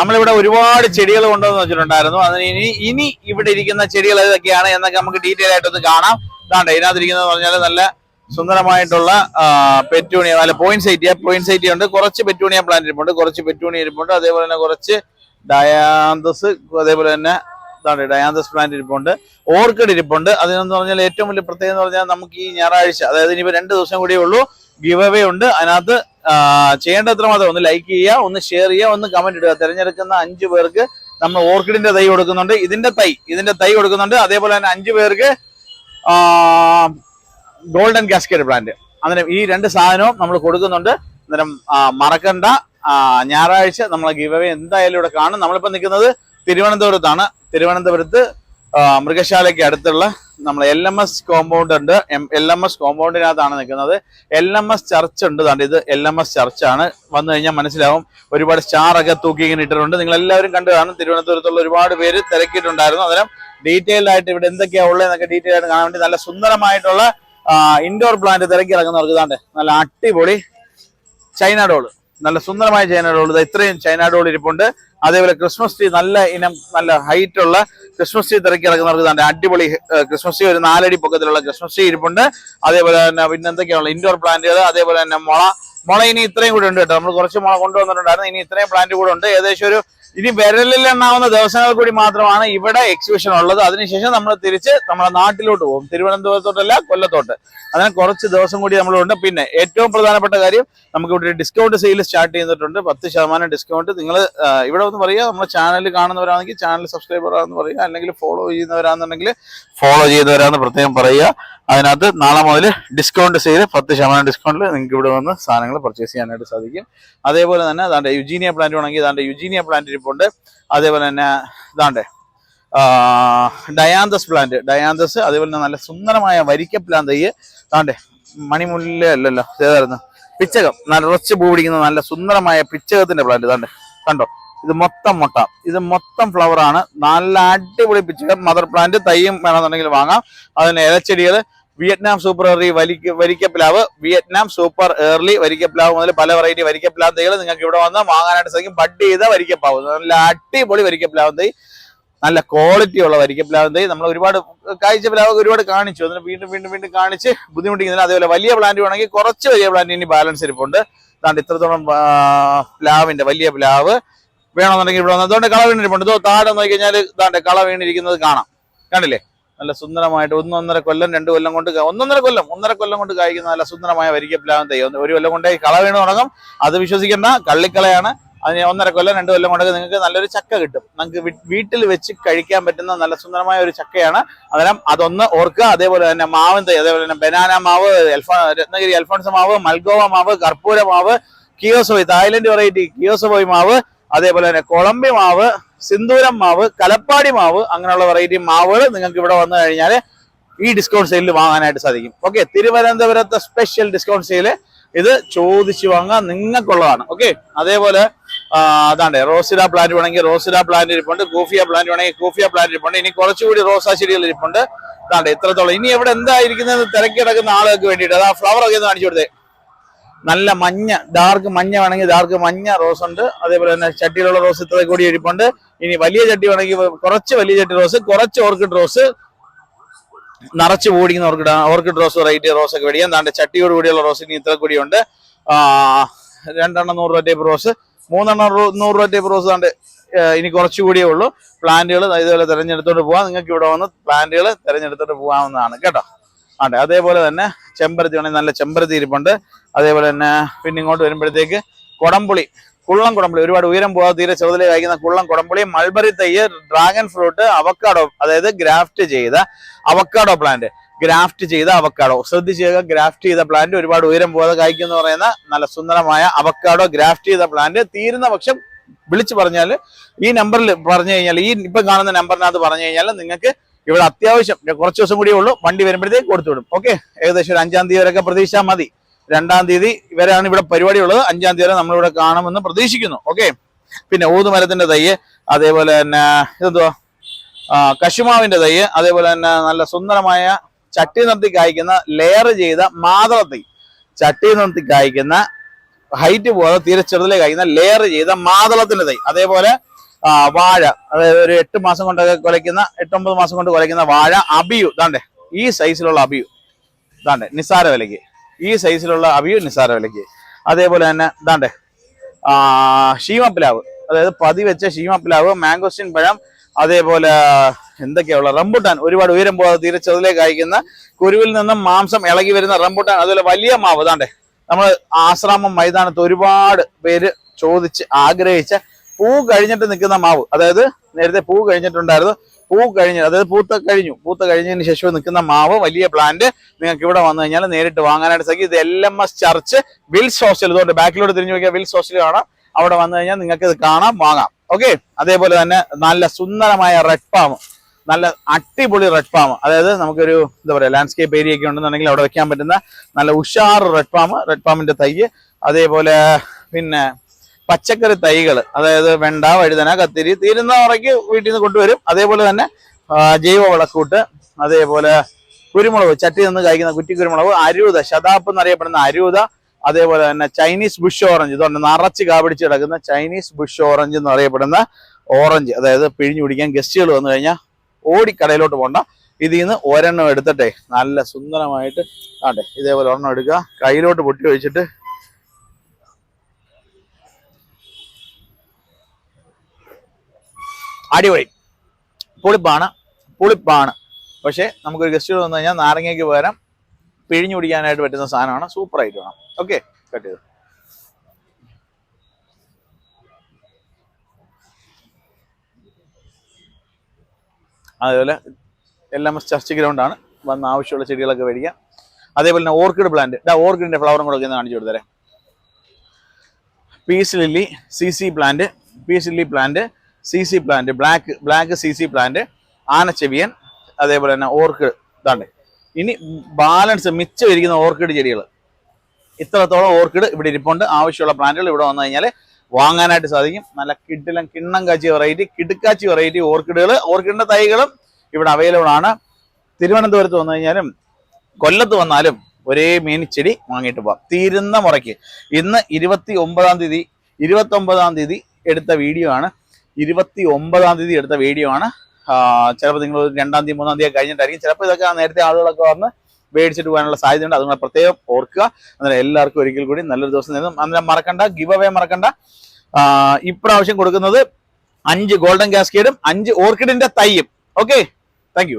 നമ്മളിവിടെ ഒരുപാട് ചെടികൾ കൊണ്ടുവന്ന് വെച്ചിട്ടുണ്ടായിരുന്നു. അതിന് ഇനി ഇനി ഇവിടെ ഇരിക്കുന്ന ചെടികൾ ഏതൊക്കെയാണ് എന്നൊക്കെ നമുക്ക് ഡീറ്റെയിൽ ആയിട്ടൊന്ന് കാണാം. ഇതാണ്ട് ഇതിനകത്തിരിക്കുന്നത് പറഞ്ഞാൽ നല്ല സുന്ദരമായിട്ടുള്ള പെറ്റൂണിയ അല്ല പോയിന്റ് സൈറ്റിയ പോയിന്റ് സൈറ്റിയ ഉണ്ട്. കുറച്ച് പെറ്റൂണിയ പ്ലാന്റ് ഇരിപ്പുണ്ട് കുറച്ച് പെറ്റൂണിയ ഇരിപ്പുണ്ട്. അതേപോലെ തന്നെ കുറച്ച് ഡയാന്തസ് അതേപോലെ തന്നെ ഇതാണ് ഡയാന്തസ് പ്ലാന്റ് ഇരിപ്പുണ്ട്. ഓർക്കിഡ് ഇരിപ്പുണ്ട്. അതിനെന്ന് പറഞ്ഞാൽ ഏറ്റവും വലിയ പ്രത്യേകത എന്ന് പറഞ്ഞാൽ നമുക്ക് ഈ ഞായറാഴ്ച അതായത് ഇനിയിപ്പോൾ രണ്ട് ദിവസം കൂടിയേ ഉള്ളൂ. ഗിവ് അവേ ഉണ്ട്. അതിനകത്ത് ചെയ്യേണ്ടത്ര മാത്രം ഒന്ന് ലൈക്ക് ചെയ്യുക ഒന്ന് ഷെയർ ചെയ്യുക ഒന്ന് കമന്റ് ഇടുക. തിരഞ്ഞെടുക്കുന്ന അഞ്ചു പേർക്ക് നമ്മൾ ഓർക്കിഡിന്റെ തൈ കൊടുക്കുന്നുണ്ട്. ഇതിന്റെ തൈ ഇതിന്റെ തൈ കൊടുക്കുന്നുണ്ട്. അതേപോലെ തന്നെ അഞ്ചു പേർക്ക് ഗോൾഡൻ കാസ്കേഡ് പ്ലാന്റ് അന്നേരം ഈ രണ്ട് സാധനവും നമ്മൾ കൊടുക്കുന്നുണ്ട്. അന്നേരം മറക്കണ്ട. ഞായറാഴ്ച നമ്മളെ ഗീവ് എന്തായാലും ഇവിടെ കാണും. നമ്മളിപ്പോൾ നിൽക്കുന്നത് തിരുവനന്തപുരത്താണ്. തിരുവനന്തപുരത്ത് മൃഗശാലയ്ക്ക് അടുത്തുള്ള നമ്മൾ എൽ എം എസ് കോമ്പൗണ്ട് ഉണ്ട്. എൽ എം എസ് കോമ്പൗണ്ടിനകത്താണ് നിൽക്കുന്നത്. എൽ എം എസ് ചർച്ച് ഉണ്ട്. താണ്ട് ഇത് എൽ എം എസ് ചർച്ചാണ് വന്നു കഴിഞ്ഞാൽ മനസ്സിലാവും ഒരുപാട് സ്റ്റാറൊക്കെ തൂക്കി ഇങ്ങനെ ഇട്ടിട്ടുണ്ട്. നിങ്ങൾ എല്ലാവരും കണ്ടു കാണും. തിരുവനന്തപുരത്തുള്ള ഒരുപാട് പേര് തിരക്കിയിട്ടുണ്ടായിരുന്നു. അന്നേരം ഡീറ്റെയിൽഡ് ആയിട്ട് ഇവിടെ എന്തൊക്കെയാ ഉള്ളതെന്നൊക്കെ ഡീറ്റെയിൽ ആയിട്ട് കാണാൻ വേണ്ടി നല്ല സുന്ദരമായിട്ടുള്ള ഇൻഡോർ പ്ലാന്റ് തിരക്കി ഇറങ്ങുന്നവർക്ക് താണ്ട് നല്ല അടിപൊളി ചൈന ഡോൾ നല്ല സുന്ദരമായ ചൈന ഡോൾ ഇത്രയും ചൈന ഡോൾ ഇരിപ്പുണ്ട്. അതേപോലെ ക്രിസ്മസ് ട്രീ നല്ല ഇനം നല്ല ഹൈറ്റ് ഉള്ള ക്രിസ്മസ് ട്രീ തിരക്കി ഇറങ്ങുന്നവർക്ക് തന്നെ അടിപൊളി ക്രിസ്മസ് ട്രീ ഒരു നാലടി പൊക്കത്തിലുള്ള ക്രിസ്മസ് ട്രീ ഇരിപ്പുണ്ട്. അതേപോലെ തന്നെ പിന്നെ എന്തൊക്കെയാണ് ഇൻഡോർ പ്ലാന്റുകൾ അതേപോലെ തന്നെ മുള. മുള ഇനി ഇത്രയും കൂടെ ഉണ്ട് കേട്ടോ. നമ്മൾ കുറച്ച് മുള കൊണ്ടുവന്നിട്ടുണ്ടായിരുന്നു. ഇനി ഇത്രയും പ്ലാന്റ് കൂടെ ഉണ്ട്. ഏകദേശം ഒരു ഇനി വിരലിൽ എണ്ണാവുന്ന ദിവസങ്ങൾ കൂടി മാത്രമാണ് ഇവിടെ എക്സിബിഷൻ ഉള്ളത്. അതിനുശേഷം നമ്മൾ തിരിച്ച് നമ്മുടെ നാട്ടിലോട്ട് പോകും. തിരുവനന്തപുരത്തോട്ടല്ല കൊല്ലത്തോട്ട്. അങ്ങനെ കുറച്ച് ദിവസം കൂടി നമ്മളുണ്ട് പിന്നെ ഏറ്റവും പ്രധാനപ്പെട്ട കാര്യം നമുക്ക് ഇവിടെ ഡിസ്കൗണ്ട് സെയിൽ സ്റ്റാർട്ട് ചെയ്തിട്ടുണ്ട്. പത്ത് ശതമാനം ഡിസ്കൗണ്ട് നിങ്ങൾ ഇവിടെ ഒന്ന് പറയുക. നമ്മുടെ ചാനൽ കാണുന്നവരാണെങ്കിൽ ചാനൽ സബ്സ്ക്രൈബർ ആണെന്ന് പറയുക. അല്ലെങ്കിൽ ഫോളോ ചെയ്യുന്നവരാണെന്നുണ്ടെങ്കിൽ ഫോളോ ചെയ്യുന്നവരാണെന്ന് പ്രത്യേകം പറയുക. അതിനകത്ത് നാളെ മുതൽ ഡിസ്കൗണ്ട് ചെയ്ത് പത്ത് ശതമാനം ഡിസ്കൗണ്ടിൽ നിങ്ങൾക്ക് ഇവിടെ വന്ന് സാധനങ്ങൾ പർച്ചേസ് ചെയ്യാനായിട്ട് സാധിക്കും. അതേപോലെ തന്നെ അതാണ്ട് യുജീനിയ പ്ലാന്റ് വേണമെങ്കിൽ അതാണ്ട് യുജീനിയ പ്ലാന്റ് ഇരിപ്പുണ്ട്. അതേപോലെ തന്നെ ഇതാണ്ട് ഡയാന്തസ് പ്ലാന്റ് ഡയാന്തസ് അതേപോലെ തന്നെ നല്ല സുന്ദരമായ വരിക്ക പ്ലാന്റ് തയ്യ് താണ്ടേ മണിമുല്ല അല്ലല്ലോ ഏതായിരുന്നു പിച്ചകം നല്ല ഉറച്ച് പൂ പിടിക്കുന്ന നല്ല സുന്ദരമായ പിച്ചകത്തിന്റെ പ്ലാന്റ് താണ്ടേ കണ്ടോ? ഇത് മൊത്തം മുട്ട. ഇത് മൊത്തം ഫ്ലവർ ആണ്. നല്ല അടിപൊളി പിച്ചകം. മദർ പ്ലാന്റ് തയ്യും വേണമെന്നുണ്ടെങ്കിൽ വാങ്ങാം. അതിന് ഇലച്ചെടികൾ വിയറ്റ്നാം സൂപ്പർ ഏർലി വരിക്ക വരിക്കപ്ലാവ് വിയറ്റ്നാം സൂപ്പർ ഏർലി വരിക്കപ്ലാവ് മുതൽ പല വെറൈറ്റി വരിക്കപ്ലാവ് തൈകൾ നിങ്ങൾക്ക് ഇവിടെ വന്ന് വാങ്ങാനായിട്ട് സാധിക്കും. ബഡ് ചെയ്ത വരിക്കപ്പാവ് നല്ല അടിപൊളി വരിക്കപ്ലാവ് തൈ നല്ല ക്വാളിറ്റി ഉള്ള വരിക്കപ്ലാവ് തൈ നമ്മൾ ഒരുപാട് കാഴ്ച പ്ലാവ് ഒരുപാട് കാണിച്ചു. അതിന് വീണ്ടും വീണ്ടും വീണ്ടും കാണിച്ച് ബുദ്ധിമുട്ടിക്കുന്നില്ല അതേപോലെ വലിയ പ്ലാന്റ് വേണമെങ്കിൽ കുറച്ച് വലിയ പ്ലാന്റ് ഇനി ബാലൻസ് ഇരിപ്പുണ്ട്. അതാണ്ട് ഇത്രത്തോളം പ്ലാവിന്റെ വലിയ പ്ലാവ് വേണമെന്നുണ്ടെങ്കിൽ ഇവിടെ വന്ന്. അതുകൊണ്ട് കള വീണിരിപ്പുണ്ട്. താഴെ നോക്കി കഴിഞ്ഞാൽ ഇതാണ്ട് കള വീണിരിക്കുന്നത് കാണാം. കണ്ടില്ലേ? നല്ല സുന്ദരമായിട്ട് ഒന്നൊന്നര കൊല്ലം രണ്ട് കൊല്ലം കൊണ്ട് ഒന്നൊന്നര കൊല്ലം ഒന്നര കൊല്ലം കൊണ്ട് കായ്ക്കുന്ന നല്ല സുന്ദരമായ വരിക്ക പ്ലാവൻ തൈ ഒരു കൊല്ലം കൊണ്ടേ കള വീണ് തുടങ്ങും. അത് വിശ്വസിക്കേണ്ട കള്ളിക്കളയാണ്. അതിന് ഒന്നര കൊല്ലം രണ്ട് കൊല്ലം കൊണ്ടൊക്കെ നിങ്ങൾക്ക് നല്ലൊരു ചക്ക കിട്ടും. വീ- വീട്ടിൽ വെച്ച് കഴിക്കാൻ പറ്റുന്ന നല്ല സുന്ദരമായ ഒരു ചക്കയാണ്. അന്നേരം അതൊന്ന് ഓർക്കുക. അതേപോലെ തന്നെ മാവൻ തൈ അതേപോലെ തന്നെ ബനാന മാവ് എൽഫോ രത്നഗിരി അൽഫോൺസ് മാവ് മൽഗോവ മാവ് കർപ്പൂര മാവ് കിയോസോയ് തായ്ലൻഡ് വെറൈറ്റി കിയോസോയ് മാവ് അതേപോലെ തന്നെ കൊളംബി മാവ് സിന്ദൂരം മാവ് കലപ്പാടി മാവ് അങ്ങനെയുള്ള വെറൈറ്റി മാവുകൾ നിങ്ങൾക്ക് ഇവിടെ വന്നു കഴിഞ്ഞാൽ ഈ ഡിസ്കൗണ്ട് സെയിലിൽ വാങ്ങാനായിട്ട് സാധിക്കും. ഓക്കെ തിരുവനന്തപുരത്തെ സ്പെഷ്യൽ ഡിസ്കൗണ്ട് സെയിൽ ഇത് ചോദിച്ചു വാങ്ങാൻ നിങ്ങൾക്കുള്ളതാണ്. ഓക്കെ അതേപോലെ അതാണ് റോസിഡ പ്ലാന്റ് വേണമെങ്കിൽ റോസിഡ പ്ലാന്റ് ഇരിപ്പുണ്ട് ഗൂഫിയ പ്ലാന്റ് വേണമെങ്കിൽ ഗൂഫിയ പ്ലാന്റ് ഇരിപ്പുണ്ട് ഇനി കുറച്ചുകൂടി റോസാ ചെടികൾ ഇരിപ്പുണ്ട്. അതാണ്ട് ഇത്രത്തോളം. ഇനി എവിടെ എന്തായിരിക്കുന്നത് തിരക്കിടക്കുന്ന ആളുകൾക്ക് വേണ്ടിയിട്ട് അതാ ഫ്ലവർ ഒക്കെ കാണിച്ചു കൊടുത്തേ. നല്ല മഞ്ഞ ഡാർക്ക് മഞ്ഞ വേണമെങ്കിൽ ഡാർക്ക് മഞ്ഞ റോസ് ഉണ്ട്. അതേപോലെ തന്നെ ചട്ടിയിലുള്ള റോസ് ഇത്ര കൂടി ഇരിപ്പുണ്ട്. ഇനി വലിയ ചട്ടി വേണമെങ്കിൽ കുറച്ച് വലിയ ചട്ടി റോസ് കുറച്ച് ഓർക്കിഡ് റോസ് നിറച്ച് പൂടിക്കുന്ന orchid orchid rose variety rose ഒക്കെ മേടിക്കാം. ദാണ്ട് ചട്ടിയോട് കൂടിയുള്ള റോസ് ഇനി ഇത്ര കൂടിയുണ്ട് രണ്ടെണ്ണം നൂറ് രൂപ ടൈപ്പ് റോസ്. മൂന്നെണ്ണം നൂറ് രൂപ ടൈപ്പ് റോസ് ദാണ്ട് ഇനി കുറച്ചുകൂടിയേ ഉള്ളൂ. പ്ലാന്റുകൾ ഇതുപോലെ തിരഞ്ഞെടുത്തോണ്ട് പോവാം. നിങ്ങൾക്ക് ഇവിടെ വന്ന് പ്ലാന്റുകൾ തിരഞ്ഞെടുത്തോണ്ട് പോകാവുന്നതാണ് കേട്ടോ. അതെ അതേപോലെ തന്നെ ചെമ്പരത്തി വേണമെങ്കിൽ നല്ല ചെമ്പരത്തി ഇരിപ്പുണ്ട്. അതേപോലെ തന്നെ പിന്നെ ഇങ്ങോട്ട് വരുമ്പോഴത്തേക്ക് കൊടംപുളി. കുള്ളം കുടംപുളി ഒരുപാട് ഉയരം പോകാതെ തീരെ ചെറുതിലെ കഴിക്കുന്ന കുള്ളം കുടംപുളി മൾബറി തയ്യ് ഡ്രാഗൺ ഫ്രൂട്ട് അവക്കാഡോ അതായത് ഗ്രാഫ്റ്റ് ചെയ്ത അവക്കാഡോ പ്ലാന്റ്. ഗ്രാഫ്റ്റ് ചെയ്ത അവക്കാഡോ. ശ്രദ്ധിച്ച് ഗ്രാഫ്റ്റ് ചെയ്ത പ്ലാന്റ് ഒരുപാട് ഉയരം പോകാതെ കായ്ക്കും എന്ന് പറയുന്ന നല്ല സുന്ദരമായ അവക്കാഡോ ഗ്രാഫ്റ്റ് ചെയ്ത പ്ലാന്റ്. തീരുന്ന പക്ഷം വിളിച്ചു പറഞ്ഞാൽ ഈ നമ്പറിൽ പറഞ്ഞു കഴിഞ്ഞാൽ ഈ ഇപ്പം കാണുന്ന നമ്പറിനകത്ത് പറഞ്ഞു കഴിഞ്ഞാൽ നിങ്ങൾക്ക് ഇവിടെ അത്യാവശ്യം കുറച്ച് ദിവസം കൂടിയേ ഉള്ളൂ. വണ്ടി വരുമ്പോഴത്തേക്ക് കൊടുത്തു വിടും. ഓക്കെ? ഏകദേശം ഒരു അഞ്ചാം തീയതി വരെയൊക്കെ പ്രതീക്ഷിച്ചാൽ മതി. രണ്ടാം തീയതി ഇവരാണ് ഇവിടെ പരിപാടി ഉള്ളത് അഞ്ചാം തീയതി നമ്മളിവിടെ കാണുമെന്ന് പ്രതീക്ഷിക്കുന്നു. ഓക്കെ പിന്നെ ഊതുമരത്തിന്റെ തയ്യ് അതേപോലെ തന്നെ ഇതെന്തുവാ? കശുമാവിന്റെ തയ്യ് അതേപോലെ തന്നെ നല്ല സുന്ദരമായ ചട്ടി നിർത്തി കായ്ക്കുന്ന ലെയർ ചെയ്ത മാതള തൈ ചട്ടി നിർത്തി കായ്ക്കുന്ന ഹൈറ്റ് പോകാതെ തീരെ ചെറുതിലെ കായ്ക്കുന്ന ലെയർ ചെയ്ത മാതളത്തിന്റെ തൈ അതേപോലെ വാഴ അതായത് ഒരു എട്ട് മാസം കൊണ്ടൊക്കെ കുലയ്ക്കുന്ന എട്ടൊമ്പത് മാസം കൊണ്ട് കുലയ്ക്കുന്ന വാഴ അബിയു. ഇതാണ്ടേ ഈ സൈസിലുള്ള അബിയു. ഇതാണ്ടേ നിസ്സാര വിലയ്ക്ക്. ഈ സൈസിലുള്ള അബിയു നിസ്സാര വിലയ്ക്ക്. അതേപോലെ തന്നെ ഇതാണ്ടേ ഷീമപ്പിലാവ്. അതായത് പതി വെച്ച ഷീമപ്പിലാവ് മാംഗോസ്റ്റിൻ പഴം അതേപോലെ എന്തൊക്കെയുള്ള റംബുട്ടാൻ. ഒരുപാട് ഉയരം പോകാതെ തീരെ ചെറുതിലേക്ക് അയക്കുന്ന കുരുവിൽ നിന്നും മാംസം ഇളകി വരുന്ന റംബുട്ടാൻ. അതുപോലെ വലിയ മാവ് ഇതാണ്ടേ. നമ്മൾ ആശ്രാമം മൈതാനത്ത് ഒരുപാട് പേര് ചോദിച്ച് ആഗ്രഹിച്ച പൂ കഴിഞ്ഞിട്ട് നിൽക്കുന്ന മാവ്. അതായത് നേരത്തെ പൂ കഴിഞ്ഞിട്ടുണ്ടായിരുന്നു. പൂ കഴിഞ്ഞ് അതായത് പൂത്ത കഴിഞ്ഞു. പൂത്ത കഴിഞ്ഞതിന് ശേഷം നിൽക്കുന്ന മാവ് വലിയ പ്ലാന്റ് നിങ്ങൾക്ക് ഇവിടെ വന്നു കഴിഞ്ഞാൽ നേരിട്ട് വാങ്ങാനായിട്ട് സാധിക്കും. ഇത് L M S church Wills hostel ഇതുകൊണ്ട് ബാക്കിലോട്ട് തിരിഞ്ഞു നോക്കിയാൽ വിൽസ് ഹോസ്റ്റൽ കാണാം. അവിടെ വന്നു കഴിഞ്ഞാൽ നിങ്ങൾക്ക് ഇത് കാണാം വാങ്ങാം. ഓക്കെ അതേപോലെ തന്നെ നല്ല സുന്ദരമായ റെഡ് പാം നല്ല അടിപൊളി റെഡ് പാം അതായത് നമുക്കൊരു എന്താ പറയുക ലാൻഡ്സ്കേപ്പ് ഏരിയ ഒക്കെ ഉണ്ടെന്നുണ്ടെങ്കിൽ അവിടെ വെക്കാൻ പറ്റുന്ന നല്ല ഉഷാർ റെഡ് പാം റെഡ് പാമിന്റെ തൈ അതേപോലെ പിന്നെ പച്ചക്കറി തൈകൾ അതായത് വെണ്ട വഴുതന കത്തിരി തീരുന്ന ഉറയ്ക്ക് വീട്ടിൽ നിന്ന് കൊണ്ടുവരും. അതേപോലെ തന്നെ ജൈവ വിളക്കൂട്ട് അതേപോലെ കുരുമുളക് ചട്ടി നിന്ന് കഴിക്കുന്ന കുറ്റി കുരുമുളക് അരൂത ശതാപ്പ് എന്നറിയപ്പെടുന്ന അരൂത അതേപോലെ തന്നെ ചൈനീസ് ബുഷ് ഓറഞ്ച്. ഇതുകൊണ്ട് നിറച്ച് കാപിടിച്ച് കിടക്കുന്ന ചൈനീസ് ബുഷ് ഓറഞ്ച് എന്ന് അറിയപ്പെടുന്ന ഓറഞ്ച് അതായത് പിഴിഞ്ഞു പിടിക്കാൻ ഗസ്റ്റുകൾ വന്നു കഴിഞ്ഞാൽ ഓടിക്കടയിലോട്ട് പോകണ്ട ഇതിൽ നിന്ന് ഒരെണ്ണം എടുത്തിട്ടെ നല്ല സുന്ദരമായിട്ട് ആട്ടെ ഇതേപോലെ ഒരെണ്ണം എടുക്കുക. കയ്യിലോട്ട് പൊട്ടി വെച്ചിട്ട് അടിപൊളി. പുളിപ്പാണ് പുളിപ്പാണ്. പക്ഷേ നമുക്കൊരു ഗസ്റ്റ് വന്നു കഴിഞ്ഞാൽ നാരങ്ങയ്ക്ക് പകരം പിഴിഞ്ഞു കുടിക്കാനായിട്ട് പറ്റുന്ന സാധനമാണ്. സൂപ്പർ ആയിട്ട് വേണം. ഓക്കെ കട്ട് ചെയ്തു. അതേപോലെ എല്ലാം ചർച്ച ഗ്രൗണ്ടാണ് വന്ന് ആവശ്യമുള്ള ചെടികളൊക്കെ മേടിക്കാം. അതേപോലെ തന്നെ ഓർക്കിഡ് പ്ലാന്റ്. ഇതാ ഓർക്കിഡിന്റെ ഫ്ലവറും കൂടെ ഒക്കെ കാണിച്ചു കൊടുത്തരാം. Peace lily Z Z plant peace lily plant Z Z plant black black Z Z plant ആനച്ചെവിയൻ അതേപോലെ തന്നെ ഓർക്കിഡ് ഇതാണ്ട്. ഇനി ബാലൻസ് മിച്ചം ഇരിക്കുന്ന ഓർക്കിഡ് ചെടികൾ ഇത്രത്തോളം ഓർക്കിഡ് ഇവിടെ ഇരിപ്പുണ്ട്. ആവശ്യമുള്ള പ്ലാന്റുകൾ ഇവിടെ വന്നു കഴിഞ്ഞാൽ വാങ്ങാനായിട്ട് സാധിക്കും. നല്ല കിഡിലും കിണ്ണം കാച്ചി വെറൈറ്റി കിടുക്കാച്ചി വെറൈറ്റി ഓർക്കിഡുകൾ ഓർക്കിഡിന്റെ തൈകളും ഇവിടെ അവൈലബിൾ ആണ്. തിരുവനന്തപുരത്ത് വന്നു കഴിഞ്ഞാലും കൊല്ലത്ത് വന്നാലും ഒരേ മീനിച്ചെടി വാങ്ങിയിട്ട് പോവാം. തീരുന്ന മുറയ്ക്ക്. ഇന്ന് ഇരുപത്തി ഒമ്പതാം തീയതി ഇരുപത്തി ഒമ്പതാം തീയതി എടുത്ത വീഡിയോ ആണ്. ഇരുപത്തി ഒമ്പതാം തീയതി എടുത്ത വീഡിയോ ആണ്. ചിലപ്പോൾ നിങ്ങൾ രണ്ടാം തീയതി മൂന്നാം തീയതി കഴിഞ്ഞിട്ടായിരിക്കും. ചിലപ്പോൾ ഇതൊക്കെ നേരത്തെ ആളുകളൊക്കെ വന്ന് മേടിച്ചിട്ട് പോകാനുള്ള സാധ്യതയുണ്ട്. അതുകൊണ്ട് പ്രത്യേകം ഓർക്കുക. അന്നേരം എല്ലാവർക്കും ഒരിക്കൽ കൂടി നല്ലൊരു ദിവസം നേരുന്നു. അന്നേരം മറക്കണ്ട ഗിവ് അവേ മറക്കണ്ട. ഇപ്രാവശ്യം കൊടുക്കുന്നത് അഞ്ച് ഗോൾഡൻ കാസ്കേഡും അഞ്ച് ഓർക്കിഡിന്റെ തൈയും. Okay thank